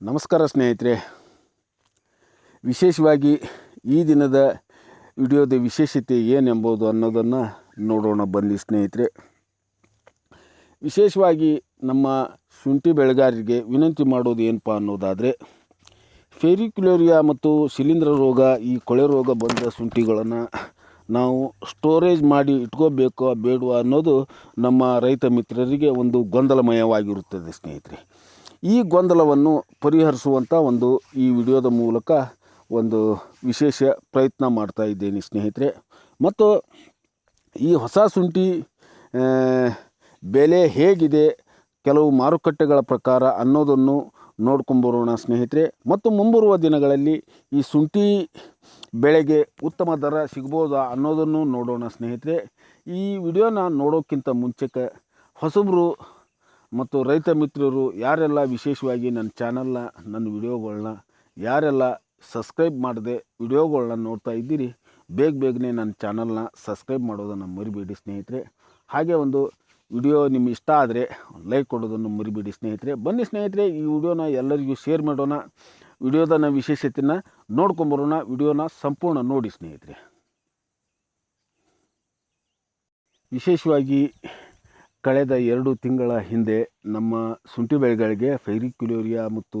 ನಮಸ್ಕಾರ ಸ್ನೇಹಿತರೆ. ವಿಶೇಷವಾಗಿ ಈ ದಿನದ ವಿಡಿಯೋದ ವಿಶೇಷತೆ ಏನೆಂಬುದು ಅನ್ನೋದನ್ನು ನೋಡೋಣ ಬನ್ನಿ ಸ್ನೇಹಿತರೆ. ವಿಶೇಷವಾಗಿ ನಮ್ಮ ಶುಂಠಿ ಬೆಳೆಗಾರರಿಗೆ ವಿನಂತಿ ಮಾಡೋದು ಏನಪ್ಪ ಅನ್ನೋದಾದರೆ ಫೆರಿಕ್ಯುಲೇರಿಯಾ ಮತ್ತು ಶಿಲೀಂಧ್ರ ರೋಗ, ಈ ಕೊಳೆ ರೋಗ ಬಂದ ಶುಂಠಿಗಳನ್ನು ನಾವು ಸ್ಟೋರೇಜ್ ಮಾಡಿ ಇಟ್ಕೋಬೇಕೋ ಬೇಡವಾ ಅನ್ನೋದು ನಮ್ಮ ರೈತ ಮಿತ್ರರಿಗೆ ಒಂದು ಗೊಂದಲಮಯವಾಗಿರುತ್ತದೆ ಸ್ನೇಹಿತರೆ. ಈ ಗೊಂದಲವನ್ನು ಪರಿಹರಿಸುವಂಥ ಒಂದು ಈ ವಿಡಿಯೋದ ಮೂಲಕ ಒಂದು ವಿಶೇಷ ಪ್ರಯತ್ನ ಮಾಡ್ತಾ ಇದ್ದೇನೆ ಸ್ನೇಹಿತರೆ. ಮತ್ತು ಈ ಹೊಸ ಆ, ಬೆಲೆ ಹೇಗಿದೆ ಕೆಲವು ಮಾರುಕಟ್ಟೆಗಳ ಪ್ರಕಾರ ಅನ್ನೋದನ್ನು ನೋಡ್ಕೊಂಬರೋಣ ಸ್ನೇಹಿತರೆ. ಮತ್ತು ಮುಂಬರುವ ದಿನಗಳಲ್ಲಿ ಈ ಶುಂಠಿ ಬೆಳೆಗೆ ಉತ್ತಮ ದರ ಸಿಗ್ಬೋದಾ ಅನ್ನೋದನ್ನು ನೋಡೋಣ ಸ್ನೇಹಿತರೆ. ಈ ವಿಡಿಯೋನ ನೋಡೋಕ್ಕಿಂತ ಮುಂಚೆಕ ಹೊಸಬರು ಮತ್ತು ರೈತ ಮಿತ್ರರು ಯಾರೆಲ್ಲ ವಿಶೇಷವಾಗಿ ನನ್ನ ಚಾನಲ್ನ, ನನ್ನ ವಿಡಿಯೋಗಳನ್ನ ಯಾರೆಲ್ಲ ಸಬ್ಸ್ಕ್ರೈಬ್ ಮಾಡದೆ ವಿಡಿಯೋಗಳನ್ನ ನೋಡ್ತಾ ಇದ್ದೀರಿ, ಬೇಗ ಬೇಗನೆ ನನ್ನ ಚಾನಲ್ನ ಸಬ್ಸ್ಕ್ರೈಬ್ ಮಾಡೋದನ್ನು ಮರಿಬೇಡಿ ಸ್ನೇಹಿತರೆ. ಹಾಗೆ ಒಂದು ವಿಡಿಯೋ ನಿಮ್ಗೆ ಇಷ್ಟ ಆದರೆ ಲೈಕ್ ಕೊಡೋದನ್ನು ಮರಿಬೇಡಿ ಸ್ನೇಹಿತರೆ. ಬನ್ನಿ ಸ್ನೇಹಿತರೆ, ಈ ವಿಡಿಯೋನ ಎಲ್ಲರಿಗೂ ಶೇರ್ ಮಾಡೋಣ ವಿಡಿಯೋದನ್ನ ವಿಶೇಷತೆನ ನೋಡ್ಕೊಂಬರೋಣ ವಿಡಿಯೋನ ಸಂಪೂರ್ಣ ನೋಡಿ ಸ್ನೇಹಿತರೆ. ವಿಶೇಷವಾಗಿ ಕಳೆದ ಎರಡು ತಿಂಗಳ ಹಿಂದೆ ನಮ್ಮ ಶುಂಠಿ ಬೆಳೆಗಳಿಗೆ ಫೈರಿಕ್ಯುಲೋರಿಯಾ ಮತ್ತು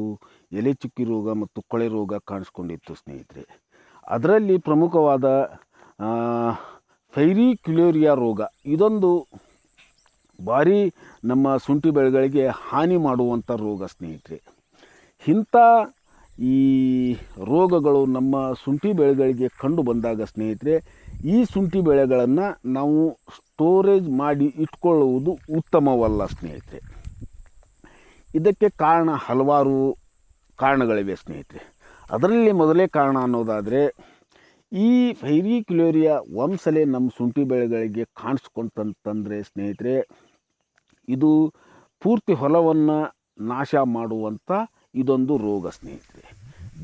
ಎಲೆ ಚುಕ್ಕಿ ರೋಗ ಮತ್ತು ಕೊಳೆ ರೋಗ ಕಾಣಿಸ್ಕೊಂಡಿತ್ತು, ಸ್ನೇಹಿತರೆ. ಅದರಲ್ಲಿ ಪ್ರಮುಖವಾದ ಫೈರಿಕ್ಯುಲೋರಿಯಾ ರೋಗ. ಇದೊಂದು ಭಾರಿ ನಮ್ಮ ಶುಂಠಿ ಬೆಳೆಗಳಿಗೆ ಹಾನಿ ಮಾಡುವಂಥ ರೋಗ, ಸ್ನೇಹಿತರೆ. ಇಂಥ ಈ ರೋಗಗಳು ನಮ್ಮ ಶುಂಠಿ ಬೆಳೆಗಳಿಗೆ ಕಂಡು ಬಂದಾಗ, ಸ್ನೇಹಿತರೆ, ಈ ಶುಂಠಿ ಬೆಳೆಗಳನ್ನು ನಾವು ಸ್ಟೋರೇಜ್ ಮಾಡಿ ಇಟ್ಕೊಳ್ಳುವುದು ಉತ್ತಮವಲ್ಲ, ಸ್ನೇಹಿತರೆ. ಇದಕ್ಕೆ ಕಾರಣ ಹಲವಾರು ಕಾರಣಗಳಿವೆ, ಸ್ನೇಹಿತರೆ. ಅದರಲ್ಲಿ ಮೊದಲೇ ಕಾರಣ ಅನ್ನೋದಾದರೆ, ಈ ಫೈರಿಕ್ಯುಲೇರಿಯಾ ವಂಶಲೆ ನಮ್ಮ ಶುಂಠಿ ಬೆಳೆಗಳಿಗೆ ಕಾಣಿಸ್ಕೊಂತಂತಂದರೆ, ಸ್ನೇಹಿತರೆ, ಇದು ಪೂರ್ತಿ ಹೊಲವನ್ನು ನಾಶ ಮಾಡುವಂಥ ಇದೊಂದು ರೋಗ, ಸ್ನೇಹಿತರೆ.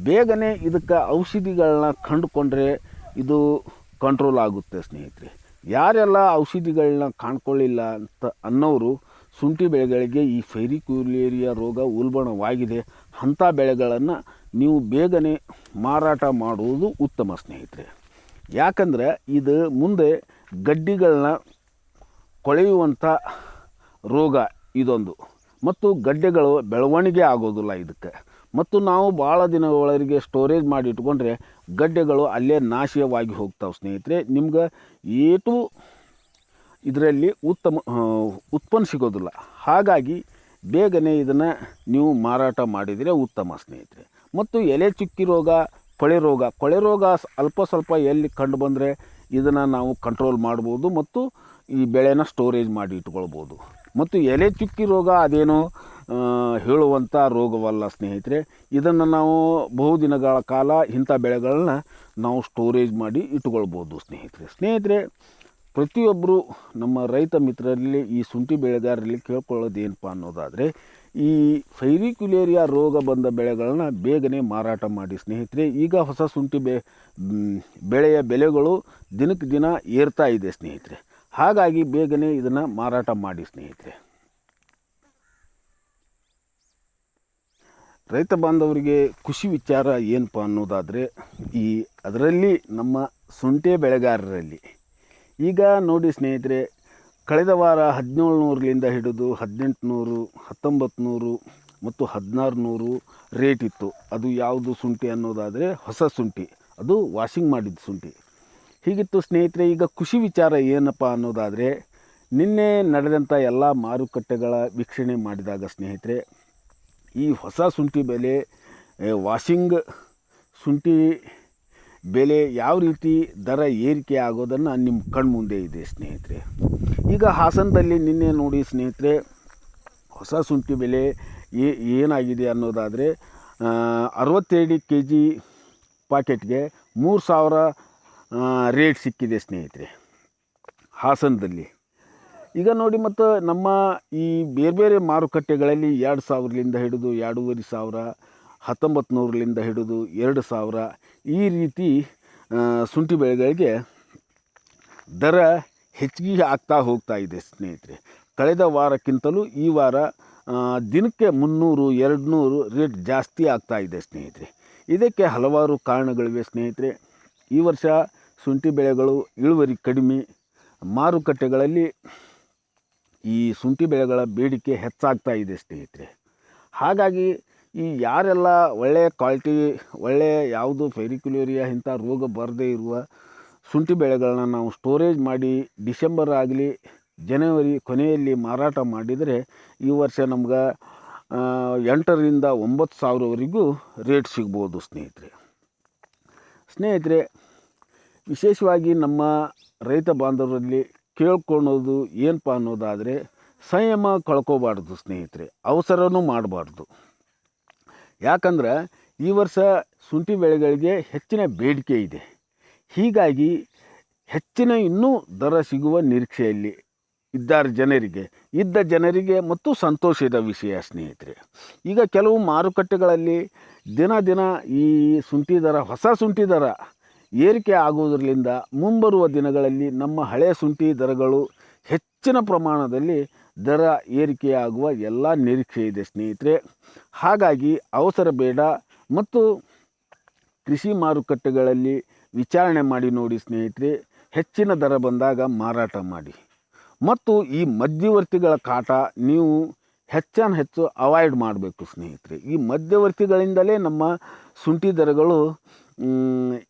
ಬೇಗನೆ ಇದಕ್ಕೆ ಔಷಧಿಗಳನ್ನ ಕಂಡುಕೊಂಡ್ರೆ ಇದು ಕಂಟ್ರೋಲ್ ಆಗುತ್ತೆ, ಸ್ನೇಹಿತರೆ. ಯಾರೆಲ್ಲ ಔಷಧಿಗಳನ್ನ ಕಾಣ್ಕೊಳ್ಳಿಲ್ಲ ಅಂತ ಅನ್ನೋರು ಶುಂಠಿ ಬೆಳೆಗಳಿಗೆ ಈ ಫೈರಿಕ್ಯುಲೇರಿಯಾ ರೋಗ ಉಲ್ಬಣವಾಗಿದೆ. ಅಂಥ ಬೆಳೆಗಳನ್ನು ನೀವು ಬೇಗನೆ ಮಾರಾಟ ಮಾಡುವುದು ಉತ್ತಮ ಸ್ನೇಹಿತರೆ. ಯಾಕಂದರೆ ಇದು ಮುಂದೆ ಗಡ್ಡಿಗಳನ್ನ ಕೊಳೆಯುವಂಥ ರೋಗ ಇದೊಂದು. ಮತ್ತು ಗಡ್ಡೆಗಳು ಬೆಳವಣಿಗೆ ಆಗೋದಿಲ್ಲ ಇದಕ್ಕೆ. ಮತ್ತು ನಾವು ಭಾಳ ದಿನಗಳವರೆಗೆ ಸ್ಟೋರೇಜ್ ಮಾಡಿ ಇಟ್ಕೊಂಡ್ರೆ ಗಡ್ಡೆಗಳು ಅಲ್ಲೇ ನಾಶವಾಗಿ ಹೋಗ್ತಾವೆ ಸ್ನೇಹಿತರೆ. ನಿಮ್ಗೆ ಏಟು ಇದರಲ್ಲಿ ಉತ್ತಮ ಉತ್ಪನ್ನ ಸಿಗೋದಿಲ್ಲ. ಹಾಗಾಗಿ ಬೇಗನೆ ಇದನ್ನು ನೀವು ಮಾರಾಟ ಮಾಡಿದರೆ ಉತ್ತಮ ಸ್ನೇಹಿತರೆ. ಮತ್ತು ಎಲೆ ಚುಕ್ಕಿ ರೋಗ, ಕೊಳೆ ರೋಗ ಕೊಳೆ ರೋಗ ಅಲ್ಪ ಸ್ವಲ್ಪ ಎಲ್ಲಿ ಕಂಡು ಬಂದರೆ ಇದನ್ನು ನಾವು ಕಂಟ್ರೋಲ್ ಮಾಡ್ಬೋದು ಮತ್ತು ಈ ಬೆಳೆನ ಸ್ಟೋರೇಜ್ ಮಾಡಿ ಇಟ್ಕೊಳ್ಬೋದು. ಮತ್ತು ಎಲೆ ಚುಕ್ಕಿ ರೋಗ ಅದೇನೋ ಹೇಳುವಂಥ ರೋಗವಲ್ಲ ಸ್ನೇಹಿತರೆ. ಇದನ್ನು ನಾವು ಬಹುದಿನಗಳ ಕಾಲ ಇಂಥ ಬೆಳೆಗಳನ್ನ ನಾವು ಸ್ಟೋರೇಜ್ ಮಾಡಿ ಇಟ್ಕೊಳ್ಬೋದು ಸ್ನೇಹಿತರೆ. ಸ್ನೇಹಿತರೆ ಪ್ರತಿಯೊಬ್ಬರು ನಮ್ಮ ರೈತ ಮಿತ್ರರಲ್ಲಿ ಈ ಶುಂಠಿ ಬೆಳೆಗಾರರಲ್ಲಿ ಕೇಳ್ಕೊಳ್ಳೋದು ಏನಪ್ಪ ಅನ್ನೋದಾದರೆ, ಈ ಫೈರಿಕ್ಯುಲೇರಿಯಾ ರೋಗ ಬಂದ ಬೆಳೆಗಳನ್ನ ಬೇಗನೆ ಮಾರಾಟ ಮಾಡಿ ಸ್ನೇಹಿತರೆ. ಈಗ ಹೊಸ ಶುಂಠಿ ಬೆ ಬೆಳೆಯ ಬೆಲೆಗಳು ದಿನಕ್ಕೆ ದಿನ ಏರ್ತಾ ಇದೆ ಸ್ನೇಹಿತರೆ. ಹಾಗಾಗಿ ಬೇಗನೆ ಇದನ್ನು ಮಾರಾಟ ಮಾಡಿ ಸ್ನೇಹಿತರೆ. ರೈತ ಬಾಂಧವರಿಗೆ ಖುಷಿ ವಿಚಾರ ಏನಪ್ಪ ಅನ್ನೋದಾದರೆ ಈ ಅದರಲ್ಲಿ ನಮ್ಮ ಸೊಂಟೆ ಬೆಳೆಗಾರರಲ್ಲಿ. ಈಗ ನೋಡಿ ಸ್ನೇಹಿತರೆ, ಕಳೆದ ವಾರ ಹದಿನೇಳು ನೂರಲಿಂದ ಹಿಡಿದು ಹದಿನೆಂಟು ನೂರು ಹತ್ತೊಂಬತ್ತು ನೂರು ಮತ್ತು ಹದಿನಾರು ನೂರು ರೇಟ್ ಇತ್ತು. ಅದು ಯಾವುದು ಶುಂಠಿ ಅನ್ನೋದಾದರೆ ಹೊಸ ಶುಂಠಿ ಅದು ವಾಷಿಂಗ್ ಮಾಡಿದ ಶುಂಠಿ ಹೀಗಿತ್ತು ಸ್ನೇಹಿತರೆ, ಈಗ ಖುಷಿ ವಿಚಾರ ಏನಪ್ಪ ಅನ್ನೋದಾದರೆ, ನಿನ್ನೆ ನಡೆದಂಥ ಎಲ್ಲ ಮಾರುಕಟ್ಟೆಗಳ ವೀಕ್ಷಣೆ ಮಾಡಿದಾಗ ಸ್ನೇಹಿತರೆ ಈ ಹೊಸ ಶುಂಠಿ ಬೆಲೆ ವಾಷಿಂಗ್ ಶುಂಠಿ ಬೆಲೆ ಯಾವ ರೀತಿ ದರ ಏರಿಕೆ ಆಗೋದನ್ನು ನಿಮ್ಮ ಕಣ್ಮುಂದೆ ಇದೆ ಸ್ನೇಹಿತರೆ. ಈಗ ಹಾಸನದಲ್ಲಿ ನಿನ್ನೆ ನೋಡಿ ಸ್ನೇಹಿತರೆ, ಹೊಸ ಶುಂಠಿ ಬೆಲೆ ಏನಾಗಿದೆ ಅನ್ನೋದಾದರೆ ಅರವತ್ತೆರಡು ಕೆ ಜಿ ಪಾಕೆಟ್ಗೆ ಮೂರು ಸಾವಿರ ರೇಟ್ ಸಿಕ್ಕಿದೆ ಸ್ನೇಹಿತರೆ, ಹಾಸನದಲ್ಲಿ. ಈಗ ನೋಡಿ ಮತ್ತು ನಮ್ಮ ಈ ಬೇರೆ ಬೇರೆ ಮಾರುಕಟ್ಟೆಗಳಲ್ಲಿ ಎರಡು ಸಾವಿರಲಿಂದ ಹಿಡಿದು ಎರಡೂವರೆ ಸಾವಿರ ಹತ್ತೊಂಬತ್ತು ನೂರರಿಂದ ಹಿಡಿದು ಎರಡು ಸಾವಿರ ಈ ರೀತಿ ಶುಂಠಿ ಬೆಳೆಗಳಿಗೆ ದರ ಹೆಚ್ಚಿಗೆ ಆಗ್ತಾ ಹೋಗ್ತಾ ಇದೆ ಸ್ನೇಹಿತರೆ. ಕಳೆದ ವಾರಕ್ಕಿಂತಲೂ ಈ ವಾರ ದಿನಕ್ಕೆ ಮುನ್ನೂರು ಎರಡು ನೂರು ರೇಟ್ ಜಾಸ್ತಿ ಆಗ್ತಾ ಇದೆ ಸ್ನೇಹಿತರೆ. ಇದಕ್ಕೆ ಹಲವಾರು ಕಾರಣಗಳಿವೆ ಸ್ನೇಹಿತರೆ. ಈ ವರ್ಷ ಶುಂಠಿ ಬೆಳೆಗಳು ಇಳುವರಿ ಕಡಿಮೆ, ಮಾರುಕಟ್ಟೆಗಳಲ್ಲಿ ಈ ಶುಂಠಿ ಬೆಳೆಗಳ ಬೇಡಿಕೆ ಹೆಚ್ಚಾಗ್ತಾ ಇದೆ ಸ್ನೇಹಿತರೆ. ಹಾಗಾಗಿ ಈ ಯಾರೆಲ್ಲ ಒಳ್ಳೆಯ ಕ್ವಾಲಿಟಿ ಒಳ್ಳೆಯ ಯಾವುದು ಫೆರಿಕ್ಯುಲೇರಿಯಾ ಇಂಥ ರೋಗ ಬರದೇ ಇರುವ ಶುಂಠಿ ಬೆಳೆಗಳನ್ನ ನಾವು ಸ್ಟೋರೇಜ್ ಮಾಡಿ ಡಿಸೆಂಬರ್ ಆಗಲಿ, ಜನವರಿ ಕೊನೆಯಲ್ಲಿ ಮಾರಾಟ ಮಾಡಿದರೆ ಈ ವರ್ಷ ನಮ್ಗೆ ಎಂಟರಿಂದ ಒಂಬತ್ತು ಸಾವಿರವರೆಗೂ ರೇಟ್ ಸಿಗ್ಬೋದು ಸ್ನೇಹಿತರೆ. ಸ್ನೇಹಿತರೆ, ವಿಶೇಷವಾಗಿ ನಮ್ಮ ರೈತ ಬಾಂಧವರಲ್ಲಿ ಕೇಳ್ಕೊಳೋದು ಏನಪ್ಪ ಅನ್ನೋದಾದರೆ ಸಂಯಮ ಕಳ್ಕೋಬಾರ್ದು ಸ್ನೇಹಿತರೆ, ಅವಸರನೂ ಮಾಡಬಾರ್ದು. ಯಾಕಂದ್ರೆ ಈ ವರ್ಷ ಶುಂಠಿ ಬೆಳೆಗಳಿಗೆ ಹೆಚ್ಚಿನ ಬೇಡಿಕೆ ಇದೆ. ಹೀಗಾಗಿ ಹೆಚ್ಚಿನ ಇನ್ನೂ ದರ ಸಿಗುವ ನಿರೀಕ್ಷೆಯಲ್ಲಿ ಇದ್ದಾರೆ ಜನರಿಗೆ. ಇದ್ದ ಜನರಿಗೆ ಮತ್ತು ಸಂತೋಷದ ವಿಷಯ ಸ್ನೇಹಿತರೆ. ಈಗ ಕೆಲವು ಮಾರುಕಟ್ಟೆಗಳಲ್ಲಿ ದಿನ ದಿನ ಈ ಶುಂಠಿ ದರ, ಹೊಸ ಶುಂಠಿ ದರ ಏರಿಕೆ ಆಗುವುದರಿಂದ ಮುಂಬರುವ ದಿನಗಳಲ್ಲಿ ನಮ್ಮ ಹಳೆಯ ಶುಂಠಿ ದರಗಳು ಹೆಚ್ಚಿನ ಪ್ರಮಾಣದಲ್ಲಿ ದರ ಏರಿಕೆಯಾಗುವ ಎಲ್ಲ ನಿರೀಕ್ಷೆ ಇದೆ ಸ್ನೇಹಿತರೆ. ಹಾಗಾಗಿ ಅವಸರ ಬೇಡ ಮತ್ತು ಕೃಷಿ ಮಾರುಕಟ್ಟೆಗಳಲ್ಲಿ ವಿಚಾರಣೆ ಮಾಡಿ ನೋಡಿ ಸ್ನೇಹಿತರೆ, ಹೆಚ್ಚಿನ ದರ ಬಂದಾಗ ಮಾರಾಟ ಮಾಡಿ. ಮತ್ತು ಈ ಮಧ್ಯವರ್ತಿಗಳ ಕಾಟ ನೀವು ಹೆಚ್ಚಾನ ಹೆಚ್ಚು ಅವಾಯ್ಡ್ ಮಾಡಬೇಕು ಸ್ನೇಹಿತರೆ. ಈ ಮಧ್ಯವರ್ತಿಗಳಿಂದಲೇ ನಮ್ಮ ಶುಂಠಿ ದರಗಳು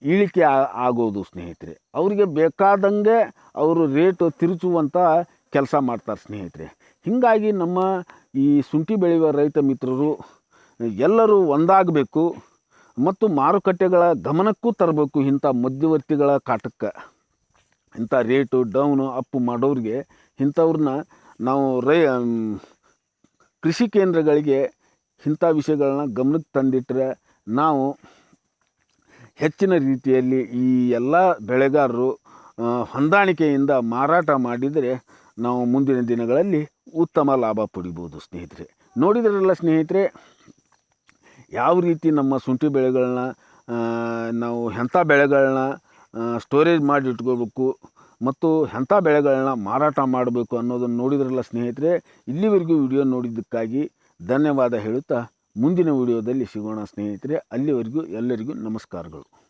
ಇಳಿಕೆ ಆಗೋದು ಸ್ನೇಹಿತರೆ. ಅವರಿಗೆ ಬೇಕಾದಂಗೆ ಅವರು ರೇಟು ತಿರುಚುವಂಥ ಕೆಲಸ ಮಾಡ್ತಾರೆ ಸ್ನೇಹಿತರೆ. ಹೀಗಾಗಿ ನಮ್ಮ ಈ ಶುಂಠಿ ಬೆಳೆಯುವ ರೈತ ಮಿತ್ರರು, ಎಲ್ಲರೂ ಒಂದಾಗಬೇಕು ಮತ್ತು ಮಾರುಕಟ್ಟೆಗಳ ಗಮನಕ್ಕೂ ತರಬೇಕು ಇಂಥ ಮಧ್ಯವರ್ತಿಗಳ ಕಾಟಕ್ಕೆ. ಇಂಥ ರೇಟು, ಡೌನು, ಅಪ್ಪು ಮಾಡೋರಿಗೆ ಇಂಥವ್ರನ್ನ ನಾವು ರೈ ಕೃಷಿ ಕೇಂದ್ರಗಳಿಗೆ ಇಂಥ ವಿಷಯಗಳನ್ನ ಗಮನಕ್ಕೆ ತಂದಿಟ್ಟರೆ ನಾವು ಹೆಚ್ಚಿನ ರೀತಿಯಲ್ಲಿ ಈ ಎಲ್ಲ ಬೆಳೆಗಾರರು ಹೊಂದಾಣಿಕೆಯಿಂದ ಮಾರಾಟ ಮಾಡಿದರೆ ನಾವು ಮುಂದಿನ ದಿನಗಳಲ್ಲಿ ಉತ್ತಮ ಲಾಭ ಪಡಿಬೋದು ಸ್ನೇಹಿತರೆ. ನೋಡಿದ್ರಲ್ಲ ಸ್ನೇಹಿತರೆ, ಯಾವ ರೀತಿ ನಮ್ಮ ಶುಂಠಿ ಬೆಳೆಗಳನ್ನ ನಾವು ಎಂಥ ಬೆಳೆಗಳನ್ನ ಸ್ಟೋರೇಜ್ ಮಾಡಿ ಇಟ್ಕೋಬೇಕು ಮತ್ತು ಎಂಥ ಬೆಳೆಗಳನ್ನ ಮಾರಾಟ ಮಾಡಬೇಕು ಅನ್ನೋದನ್ನು ನೋಡಿದ್ರಲ್ಲ ಸ್ನೇಹಿತರೆ, ಇಲ್ಲಿವರೆಗೂ ವಿಡಿಯೋ ನೋಡಿದ್ದಕ್ಕಾಗಿ ಧನ್ಯವಾದ ಹೇಳುತ್ತಾ ಮುಂದಿನ ವಿಡಿಯೋದಲ್ಲಿ ಸಿಗೋಣ ಸ್ನೇಹಿತರೆ ಅಲ್ಲಿವರೆಗೂ ಎಲ್ಲರಿಗೂ ನಮಸ್ಕಾರಗಳು.